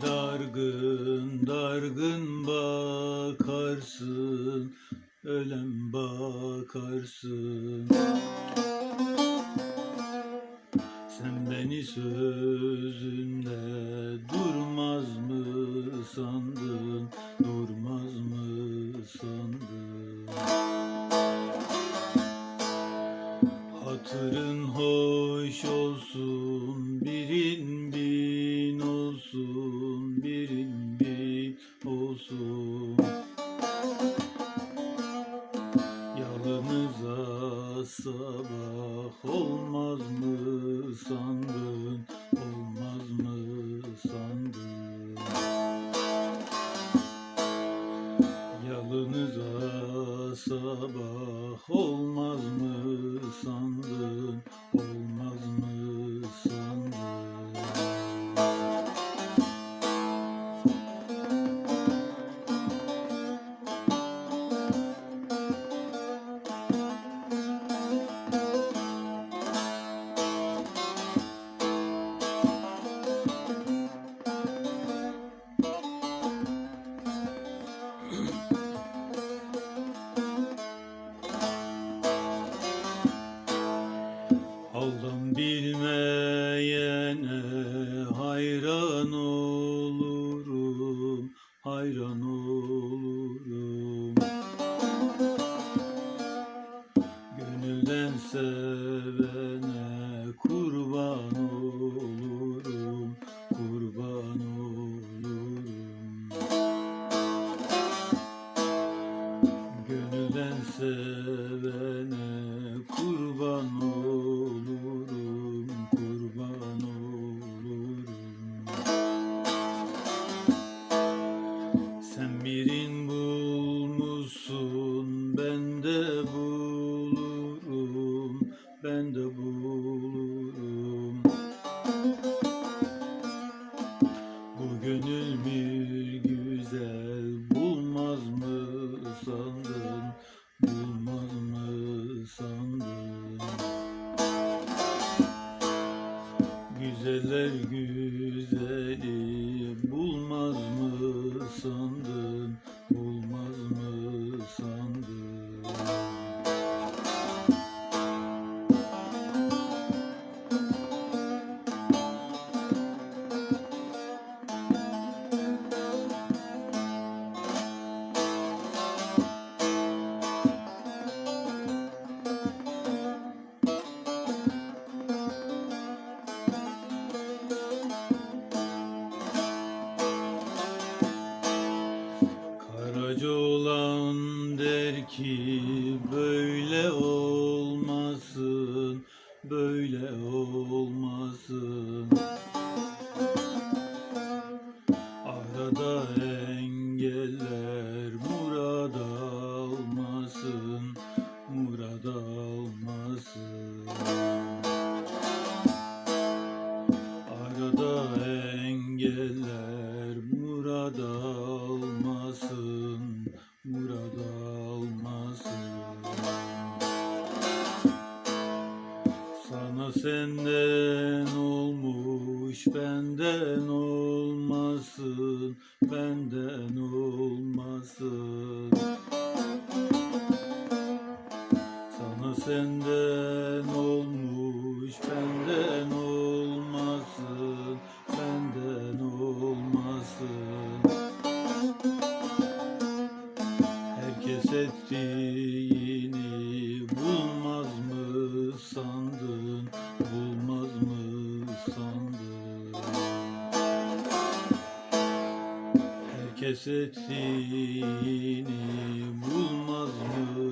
dargın dargın bakarsın Ölen bakarsın. Sen beni sözünde durmaz mı sandın Durmaz mı sandın? Hatırın hoş olsun, Yalınıza sabah olmaz mı sandın, olmaz mı sandın? Yalınıza sabah olmaz mı sandın, olmaz Aldım bilmeyene hayran olurum, hayran olurum. Gönülden sevene kurban olurum, kurban olurum. Gönülden sevene de bulurum. Bu gönül bir güzel bulmaz mı sandın, bulmaz mı sandın? Güzeller güzeli bulmaz mı sandın, böyle olmasın, böyle olmasın. Arada engeller senden olmuş, benden olmasın, benden olmasın. Sana senden olmuş, benden olmasın, benden olmasın. Herkes ettiğini Herkes ettiğini bulmaz mı